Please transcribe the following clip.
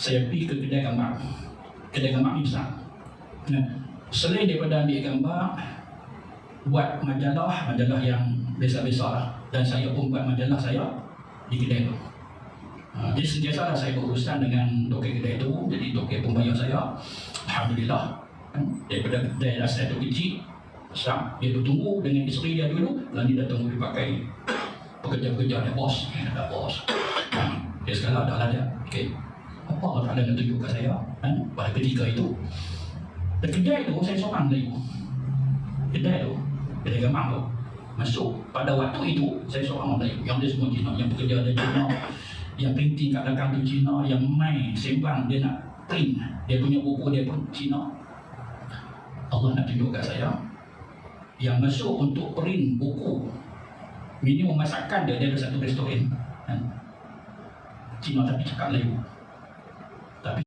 saya pergi ke kedai gambar. Kedai gambar ni besar. Nah, selain daripada ambil gambar, buat majalah, majalah yang biasa-biasa lah. Dan saya pun buat majalah saya di kedai tu. Ha, jadi sentiasa lah saya berurusan dengan doktor kedai tu. Jadi doktor pun bayar saya. Alhamdulillah. Kan, Daripada kedai asal tu kecil, besar. Dia tu tunggu dengan isteri dia dulu. Lalu dia tunggu dipakai pekerja-pekerja dia bos. Ada bos. Ha, dia sekarang dah ada. Okay. Apa Allah Ta'ala nak tunjuk kat saya kan? pada ketika itu. Dan kedai tu saya seorang lagi. Kedai tu, kedai gambar tu. Masuk pada waktu itu saya seorang Melayu yang dia semua Cina yang bekerja ada Cina yang printing kat belakang tu Cina yang main sembang dia nak print dia punya buku dia pun Cina Allah nak tunjuk kat saya yang masuk untuk print buku minimum masakan dia dia ada satu restoran kan? Cina tapi cakap Melayu